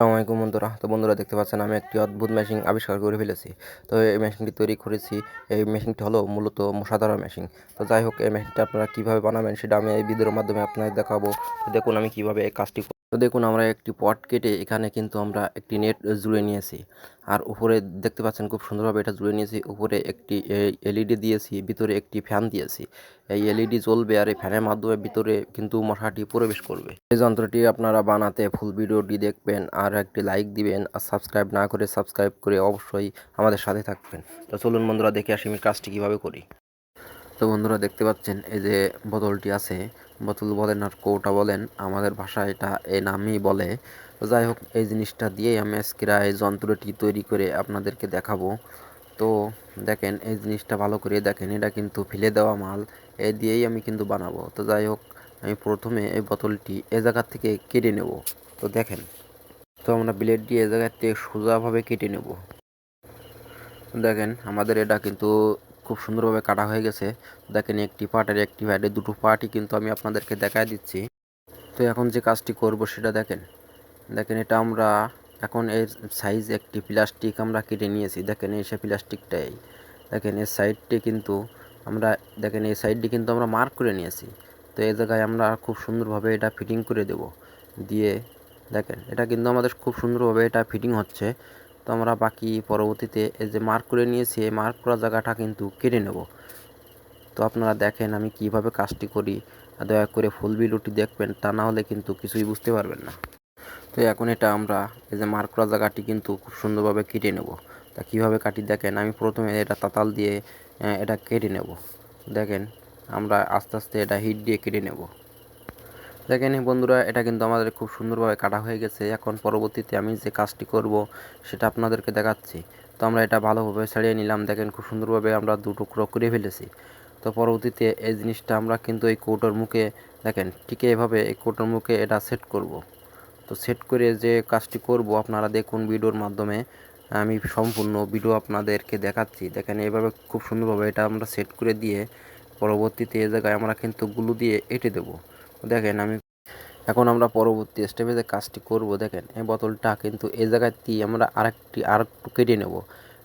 আসসালামাইকুম বন্ধুরা। তো বন্ধুরা দেখতে পাচ্ছেন আমি একটি অদ্ভুত মেশিন আবিষ্কার করে ফেলেছি। তো এই মেশিনটি তৈরি করেছি। এই মেশিনটি হলো মূলত সাধারণ মেশিন তো যাই হোক, এই মেশিনটা আপনারা কীভাবে বানাবেন সেটা আমি এই ভিডিওর মাধ্যমে আপনাদের দেখাবো। দেখুন আমি কীভাবে এই কাজটি। তো দেখুন, আমরা একটি পট কেটে এখানে কিন্তু আমরা একটি নেট জুড়ে নিয়েছি। আর উপরে দেখতে পাচ্ছেন খুব সুন্দরভাবে এটা জুড়ে নিয়েছি। উপরে একটি এলইডি দিয়েছি, ভিতরে একটি ফ্যান দিয়েছি। এই এলইডি জ্বলবে আর এই ফ্যানের মাধ্যমে ভিতরে কিন্তু মশাটি প্রবেশ করবে। এই যন্ত্রটি আপনারা বানাতে ফুল ভিডিওটি দেখবেন আর একটি লাইক দিবেন। আর সাবস্ক্রাইব না করে সাবস্ক্রাইব করে অবশ্যই আমাদের সাথে থাকবেন। তো চলুন বন্ধুরা, দেখে আসি আমি কাজটি কীভাবে করি। তো বন্ধুরা, দেখতে পাচ্ছেন এই যে বোতলটি আছে। বোতল বলেন আর কৌটা বলেন, আমাদের ভাষায় এটা এ নামই বলে। যাই হোক, এই জিনিসটা দিয়েই আমি আজকেরা এই যন্ত্রটি তৈরি করে আপনাদেরকে দেখাবো। তো দেখেন, এই জিনিসটা ভালো করে দেখেন, এটা কিন্তু ফেলে দেওয়া মাল, এ দিয়েই আমি কিন্তু বানাবো। তো যাই হোক, আমি প্রথমে এই বোতলটি এ জায়গার থেকে কেটে নেব। তো দেখেন, তো আমরা ব্লেড দিয়ে এ জায়গা থেকে সোজাভাবে কেটে নেব। দেখেন, আমাদের এটা কিন্তু খুব সুন্দরভাবে কাটা হয়ে গেছে। দেখেন একটি পার্টের একটি পার্টের দুটো পার্টই কিন্তু আমি আপনাদেরকে দেখায় দিচ্ছি। তো এখন যে কাজটি করব সেটা দেখেন। দেখেন এটা আমরা এখন এর সাইজ একটি প্লাস্টিক আমরা কেটে নিয়েছি। দেখেন এই সে প্লাস্টিকটাই দেখেন এর সাইডটি কিন্তু আমরা, দেখেন এই সাইডটি কিন্তু আমরা মার্ক করে নিয়েছি। তো এই জায়গায় আমরা খুব সুন্দরভাবে এটা ফিটিং করে দেব। দিয়ে দেখেন, এটা কিন্তু আমাদের খুব সুন্দরভাবে এটা ফিটিং হচ্ছে। তো আমরা বাকি পরবর্তীতে এই যে মার্ক করে নিয়েছি, এই মার্ক করা জায়গাটা কিন্তু কেটে নেব। তো আপনারা দেখেন আমি কীভাবে কাজটি করি। দয়া করে ফুল ভিডিওটি দেখবেন, তা না হলে কিন্তু কিছুই বুঝতে পারবেন না। তো এখন এটা আমরা এই যে মার্ক করা জায়গাটি কিন্তু খুব সুন্দরভাবে কেটে নেব। তা কীভাবে কাটি দেখেন, আমি প্রথমে এটা তাতাল দিয়ে এটা কেটে নেব। দেখেন, আমরা আস্তে আস্তে এটা হিট দিয়ে কেটে নেব। দেখেন বন্ধুরা, এটা কিন্তু আমাদের খুব সুন্দরভাবে কাটা হয়ে গেছে। এখন পরবর্তীতে আমি যে কাজটি করব, সেটা আপনাদেরকে দেখাচ্ছি। তো আমরা এটা ভালোভাবে ছাড়িয়ে নিলাম। দেখেন খুব সুন্দরভাবে আমরা দু টুকরো করে ফেলেছি। তো পরবর্তীতে এই জিনিসটা আমরা কিন্তু এই কৌটোর মুখে, দেখেন ঠিক এভাবে এই কৌটোর মুখে এটা সেট করব। তো সেট করে যে কাজটি করব, আপনারা দেখুন ভিডিওর মাধ্যমে। আমি সম্পূর্ণ ভিডিও আপনাদেরকে দেখাচ্ছি। দেখেন এইভাবে খুব সুন্দরভাবে এটা আমরা সেট করে দিয়ে, পরবর্তীতে এ জায়গায় আমরা কিন্তু গুলো দিয়ে এঁটে দেবো। দেখেন আমি এখন আমরা পরবর্তী স্টেপে যে কাজটি করব, দেখেন, এই বোতলটা কিন্তু এই জায়গায় দিয়ে আমরা আরেকটি আর একটু কেটে নেব।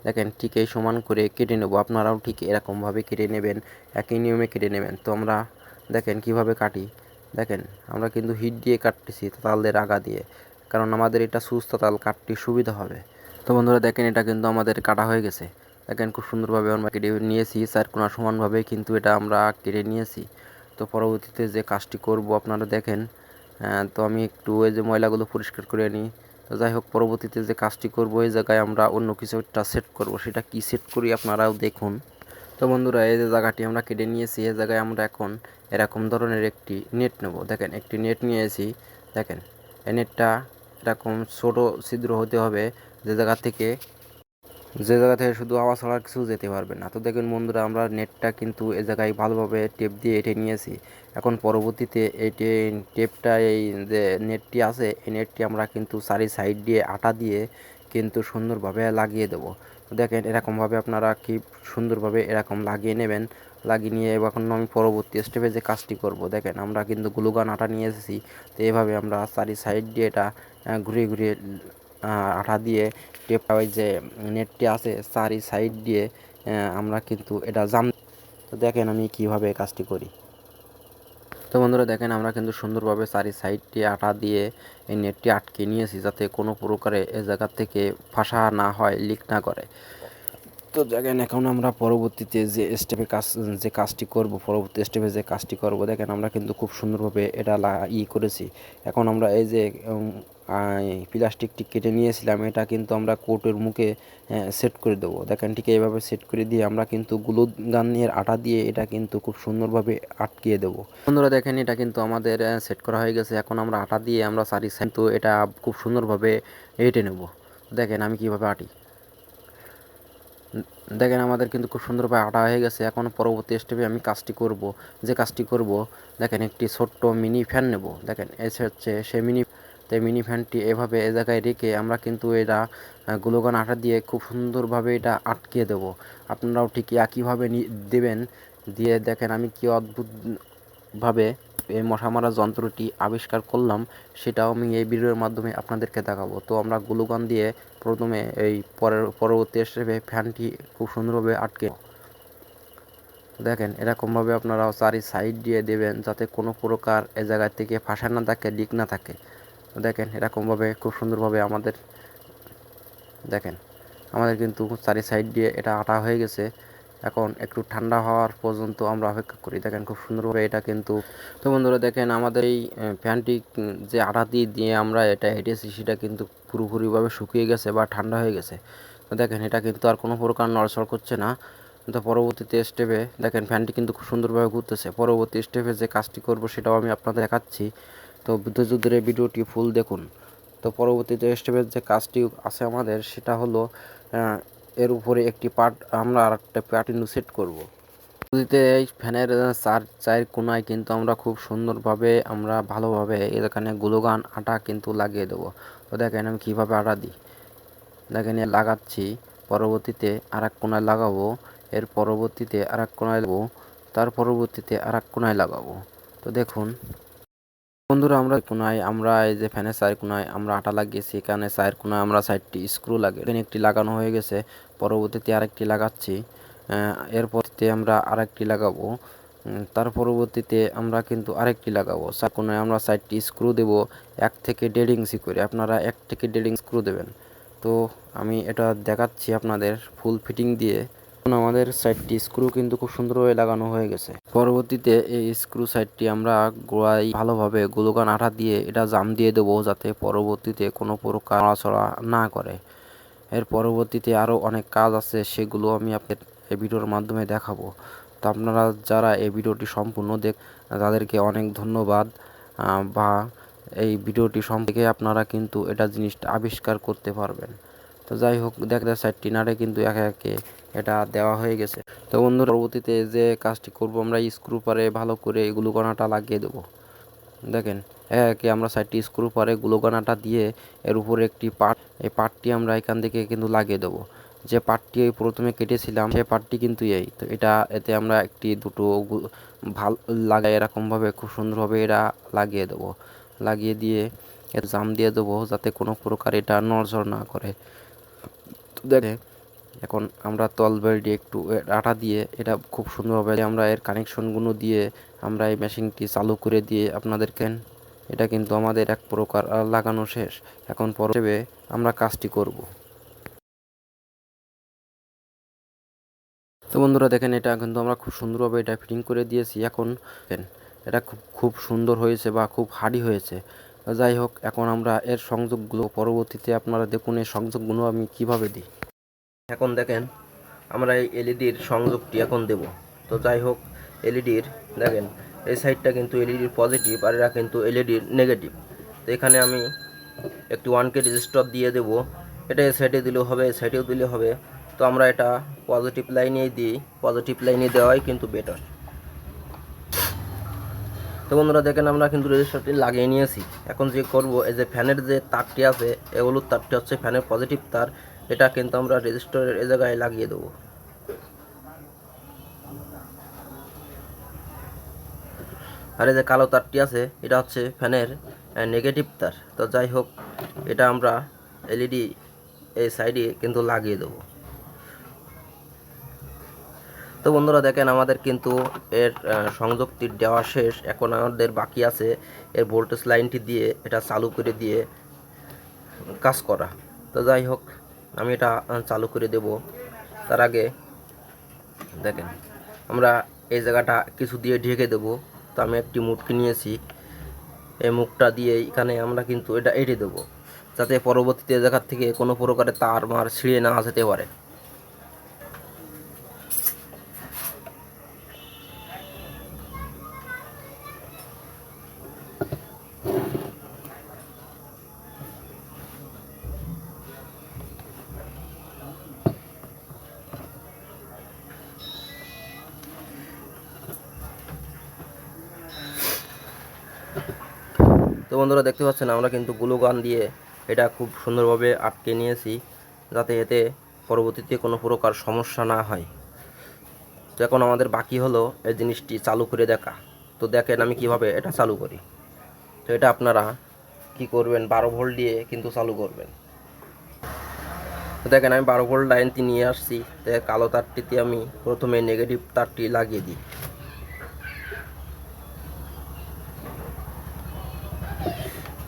দেখেন, ঠিক এই সমান করে কেটে নেব। আপনারাও ঠিক এরকমভাবে কেটে নেবেন, একই নিয়মে কেটে নেবেন। তো আমরা, দেখেন, কীভাবে কাটি? দেখেন, আমরা কিন্তু হিট দিয়ে কাটতেছি তালদের আগা দিয়ে, কারণ আমাদের এটা সুস্থ তাল কাটতে সুবিধা হবে। তো বন্ধুরা, দেখেন, এটা কিন্তু আমাদের কাটা হয়ে গেছে। দেখেন, খুব সুন্দরভাবে আমরা কেটে নিয়েছি চার কোনা সমানভাবে কিন্তু এটা আমরা কেটে নিয়েছি। তো পরবর্তীতে যে কাজটি করব আপনারা দেখেন তো আমি একটু ওই যে ময়লাগুলো পরিষ্কার করে নিই তো যাই হোক, পরবর্তীতে যে কাজটি করব, এই জায়গায় আমরা অন্য কিছু একটা সেট করব। সেটা কি সেট করি আপনারাও দেখুন। তো বন্ধুরা, এই যে জায়গাটি আমরা কেটে নিয়েছি, এই জায়গায় আমরা এখন এরকম ধরনের একটি নেট নেব। দেখেন, একটি নেট নিয়েছি দেখেন, এই নেটটা এরকম ছোটো ছিদ্র হতে হবে। যে জায়গা থেকে যে জায়গা থেকে শুধু আওয়াজ ছাড়া কিছু যেতে পারবে না। তো দেখুন বন্ধুরা, আমরা নেটটা কিন্তু এ জায়গায় ভালোভাবে টেপ দিয়ে এঁটে নিয়েছি। এখন পরবর্তীতে এই টেপটা এই যে নেটটি আছে, এই নেটটি আমরা কিন্তু চারি সাইড দিয়ে আটা দিয়ে কিন্তু সুন্দরভাবে লাগিয়ে দেবো। দেখেন এরকমভাবে আপনারা কি সুন্দরভাবে এরকম লাগিয়ে নেবেন। লাগিয়ে নিয়ে এখন আমি পরবর্তী স্টেপে যে কাজটি করব, দেখেন আমরা কিন্তু গ্লুগান আটা নিয়ে এসেছি। তো এইভাবে আমরা চারি সাইড দিয়ে এটা ঘুরিয়ে ঘুরিয়ে আঠা দিয়ে টেপ ওই যে নেটটি আছে চারি সাইড দিয়ে আমরা কিন্তু এটা জাম দেখেন আমি কীভাবে কাজটি করি। তো বন্ধুরা দেখেন আমরা কিন্তু সুন্দরভাবে চারি সাইডটি আটা দিয়ে এই নেটটি আটকে নিয়েছি যাতে কোনো প্রকারে এ জায়গার থেকে ফাঁসা না হয় লিক না করে। তো দেখেন এখন আমরা পরবর্তীতে যে স্টেপে কাজ যে কাজটি করব, পরবর্তী স্টেপে যে কাজটি করব, দেখেন আমরা কিন্তু খুব সুন্দরভাবে এটা ই করেছি। এখন আমরা এই যে প্লাস্টিকটি কেটে নিয়েছিলাম, এটা কিন্তু আমরা কোটের মুখে সেট করে দেবো। দেখেন ঠিক এইভাবে সেট করে দিয়ে আমরা কিন্তু গুলো গানের আটা দিয়ে এটা কিন্তু খুব সুন্দরভাবে আটকিয়ে দেবো। বন্ধুরা দেখেন, এটা কিন্তু আমাদের সেট করা হয়ে গেছে। এখন আমরা আটা দিয়ে আমরা সারি কিন্তু এটা খুব সুন্দরভাবে এঁটে নেব। দেখেন আমি কীভাবে আটি। দেখেন আমাদের কিন্তু খুব সুন্দরভাবে আটা হয়ে গেছে। এখন পরবর্তী স্টেপে আমি কাজটি করব। যে কাজটি করব, দেখেন একটি ছোট্ট মিনি ফ্যান নেব। দেখেন এসে হচ্ছে সে মিনি তো মিনি ফ্যানটি এভাবে এ জায়গায় রেখে আমরা কিন্তু এটা গ্লুগান আটা দিয়ে খুব সুন্দরভাবে এটা আটকে দেব। আপনারাও ঠিক একইভাবে দেবেন। দিয়ে দেখেন আমি কি অদ্ভুত ভাবে এই মশা মারা যন্ত্রটি আবিষ্কার করলাম, সেটাও আমি এই ভিডিওর মাধ্যমে আপনাদেরকে দেখাবো। তো আমরা গ্লুগান দিয়ে প্রথমে এই পরের, পরবর্তী স্টেপে ফ্যানটি খুব সুন্দরভাবে আটকে দেখেন এরকমভাবে আপনারাও চারি সাইড দিয়ে দেবেন যাতে কোনো প্রকার এ জায়গা থেকে ফাঁসা না থাকে, লিক না থাকে। দেখেন, এরকমভাবে, খুব সুন্দরভাবে আমাদের, দেখেন, আমাদের কিন্তু চারি সাইড দিয়ে এটা আটা হয়ে গেছে। এখন একটু ঠান্ডা হওয়ার পর্যন্ত আমরা অপেক্ষা করি। দেখেন, খুব সুন্দরভাবে এটা কিন্তু, তো বন্ধুরা দেখেন, আমাদের এই ফ্যানটি যে আটা দিয়ে দিয়ে আমরা এটা হেঁটেছি, সেটা কিন্তু পুরোপুরিভাবে শুকিয়ে গেছে বা ঠান্ডা হয়ে গেছে। তো দেখেন, এটা কিন্তু আর কোনো প্রকার নড়চড় করছে না। তো পরবর্তীতে স্টেপে, দেখেন ফ্যানটি কিন্তু খুব সুন্দরভাবে ঘুরতেছে। পরবর্তী স্টেপে যে কাজটি করব, সেটাও আমি আপনাদের দেখাচ্ছি। তো বিদ্যুতের ভিডিওটি ফুল দেখুন। তো পরবর্তীতে স্টেপের যে কাজটি আছে আমাদের, সেটা হলো এর উপরে একটি পার্ট আমরা আর একটা পার্ট কিন্তু সেট করব। পদ্ধতিতে এই ফ্যানের চার চার কোনায় কিন্তু আমরা খুব সুন্দরভাবে, আমরা ভালোভাবে এখানে গ্লুগান আটা কিন্তু লাগিয়ে দেবো। তো দেখেন আমি কীভাবে আটা দিই। দেখেন লাগাচ্ছি, পরবর্তীতে আর এক কোনায় লাগাবো, এর পরবর্তীতে আর এক কোনায় লাগাবো, তার পরবর্তীতে আর এক কোনায় লাগাবো। তো দেখুন বন্ধুরা, আমরা কোনায়, আমরা এই যে ফ্যানের চার কোনায়, আমরা আটা লাগিয়েছি এখানে চার কোনায় আমরা সাইডটি স্ক্রু লাগে এখানে একটি লাগানো হয়ে গেছে। পরবর্তীতে আরেকটি লাগাচ্ছি। এরপরতে আমরা আরেকটি লাগাবো। তার পরবর্তীতে আমরা কিন্তু আরেকটি লাগাবো। কোনায় আমরা সাইডটি স্ক্রু দেব এক থেকে দেড় ইঞ্চি করে। আপনারা এক থেকে দেড় ইঞ্চি স্ক্রু দেবেন। তো আমি এটা দেখাচ্ছি আপনাদের ফুল ফিটিং দিয়ে। আমাদের সাইডটি স্ক্রু কিন্তু খুব সুন্দরভাবে লাগানো হয়ে গেছে। পরবর্তীতে এই স্ক্রু সাইডটি আমরা গোড়ায় ভালোভাবে গ্লুগান আঠা দিয়ে এটা জাম দিয়ে দেবো যাতে পরবর্তীতে কোনো প্রকার নড়াচড়া না করে। এর পরবর্তীতে আরও অনেক কাজ আছে, সেগুলো আমি আপনাদের এই ভিডিওর মাধ্যমে দেখাবো। তো আপনারা যারা এই ভিডিওটি সম্পূর্ণ দেখ তাদেরকে অনেক ধন্যবাদ। বা এই ভিডিওটি সম্পর্কে আপনারা কিন্তু এটা জিনিসটা আবিষ্কার করতে পারবেন। তো যাই হোক দেখতে সাইডটি নাড়ে কিন্তু একে একে এটা দেওয়া হয়ে গেছে। তো বন্ধুরা, পরবর্তীতে যে কাজটি করব, আমরা স্ক্রু পারে ভালো করে এই গ্লুকোনাটা লাগিয়ে দেবো। দেখেন, একে আমরা সাইডটি স্ক্রু পারে গ্লুকোনাটা দিয়ে এর উপরে একটি পাট, এই পাটটি আমরা এখান থেকে কিন্তু লাগিয়ে দেবো। যে পাটটি প্রথমে কেটেছিলাম সেই পাটটি কিন্তু এই। তো এটা, এতে আমরা একটি দুটো ভালো, লাগাই এরকমভাবে, খুব সুন্দরভাবে এটা লাগিয়ে দেবো। লাগিয়ে দিয়ে এর জাম দিয়ে দেবো, যাতে কোনো প্রকার এটা নড়চড় না করে। দেখে এখন আমরা তল বেল্টে একটু আটা দিয়ে এটা খুব সুন্দরভাবে আমরা এর কানেকশনগুলো দিয়ে আমরা এই মেশিনটি চালু করে দিয়ে আপনাদেরকে এটা কিন্তু আমাদের এক প্রকার লাগানো শেষ। এখন পর পরে আমরা কাজটি করব। তো বন্ধুরা দেখেন, এটা কিন্তু আমরা খুব সুন্দরভাবে এটা ফিটিং করে দিয়েছি। এখন এটা খুব খুব সুন্দর হয়েছে বা খুব হার্ডি হয়েছে। যাই হোক, এখন আমরা এর সংযোগগুলো পরবর্তীতে আপনারা দেখুন এই সংযোগগুলো আমি কীভাবে দিই। এখন দেখেন, আমরা এই এলইডির সংযোগটি এখন দেব। তো যাই হোক, এলইডির, দেখেন, এই সাইডটা কিন্তু এলইডির পজিটিভ আর এরা কিন্তু এলইডির নেগেটিভ। তো এখানে আমি একটি ওয়ান কে রেজিস্টার দিয়ে দেব। এটা এই সাইডে দিলেও হবে, এই সাইডেও দিলে হবে। তো আমরা এটা পজিটিভ লাইনেই দিই, পজিটিভ লাইনে দেওয়াই কিন্তু বেটার। তো বন্ধুরা দেখেন আমরা কিন্তু রেজিস্টারটি লাগিয়ে নিয়েছি। এখন যে করব, এই যে ফ্যানের যে তারটি আছে হলুদ তারটি হচ্ছে ফ্যানের পজিটিভ তার। এটা কিন্তু আমরা রেজিস্টারের এই জায়গায় লাগিয়ে দেবো। আর এই যে কালো তারটি আছে, এটা হচ্ছে ফ্যানের নেগেটিভ তার। তো যাই হোক, এটা আমরা এলইডি এই সাইডে কিন্তু লাগিয়ে দেবো। তো বন্ধুরা দেখেন, আমাদের কিন্তু এর সংযোগটি দেওয়া শেষ। এখন আমাদের বাকি আছে এর ভোল্টেজ লাইনটি দিয়ে এটা চালু করে দিয়ে কাজ করা। তো যাই হোক, আমি এটা চালু করে দেব। তার আগে দেখেন, আমরা এই জায়গাটা কিছু দিয়ে ঢেকে দেব। তো আমি একটি মুটকি নিয়েছি। এই মুখটা দিয়ে এখানে আমরা কিন্তু এটা এঁটে দেবো। যাতে পরবর্তীতে জায়গার থেকে কোনো প্রকারে তার মার ছিঁড়ে না যেতে পারে। তো বন্ধুরা দেখতে পাচ্ছেন, আমরা কিন্তু গ্লু গান দিয়ে এটা খুব সুন্দরভাবে আটকে নিয়েছি, যাতে এতে পরবর্তীতে কোনো প্রকার সমস্যা না হয়। তো এখন আমাদের বাকি হলো এই জিনিসটি চালু করে দেখা। তো দেখেন আমি কীভাবে এটা চালু করি। তো এটা আপনারা কি করবেন, বারো ভোল্ট দিয়ে কিন্তু চালু করবেন। তো দেখেন আমি বারো ভোল্ট লাইনটি নিয়ে আসছি কালো তারটিতে আমি প্রথমে নেগেটিভ তারটি লাগিয়ে দিই।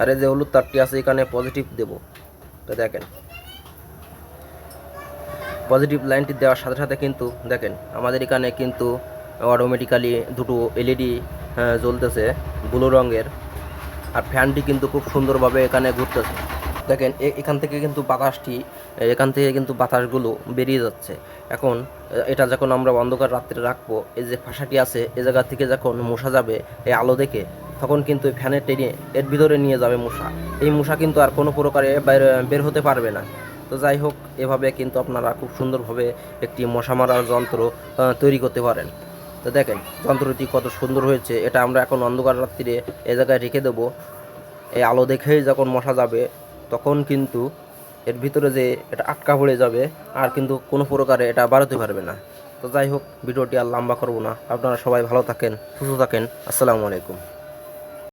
আর এই যে হলুদ তারটি আছে, এখানে পজিটিভ দেব। তো দেখেন পজিটিভ লাইনটি দেওয়ার সাথে সাথে কিন্তু দেখেন, আমাদের এখানে কিন্তু অটোমেটিক্যালি দুটো এলইডি জ্বলতেছে ব্লু রঙের, আর ফ্যানটি কিন্তু খুব সুন্দরভাবে এখানে ঘুরতেছে। দেখেন এখান থেকে কিন্তু বাতাসটি, এখান থেকে কিন্তু বাতাসগুলো বেরিয়ে যাচ্ছে। এখন, এটা যখন আমরা অন্ধকার রাত্রে রাখব, এই যে ফাঁসাটি আছে, এ জায়গা থেকে যখন মশা যাবে, এই আলো দেখে তখন কিন্তু ফ্যানের টেনে এর ভিতরে নিয়ে যাবে মশা এই মশা কিন্তু আর কোনো প্রকারে বাইরে, বের হতে পারবে না। তো যাই হোক, এভাবে কিন্তু আপনারা খুব সুন্দরভাবে একটি মশা মারার যন্ত্র তৈরি করতে পারেন। তো দেখেন, যন্ত্রটি কত সুন্দর হয়েছে। এটা আমরা এখন অন্ধকার রাত্রিরে এ জায়গায় রেখে দেবো। এই আলো দেখেই যখন মশা যাবে, তখন কিন্তু এর ভিতরে যে এটা আটকা পড়ে যাবে, আর কিন্তু কোনো প্রকারে এটা বাড়াতে পারবে না। তো যাই হোক, ভিডিওটি আর লম্বা করব না। আপনারা সবাই ভালো থাকেন, সুস্থ থাকেন। আসসালামু আলাইকুম।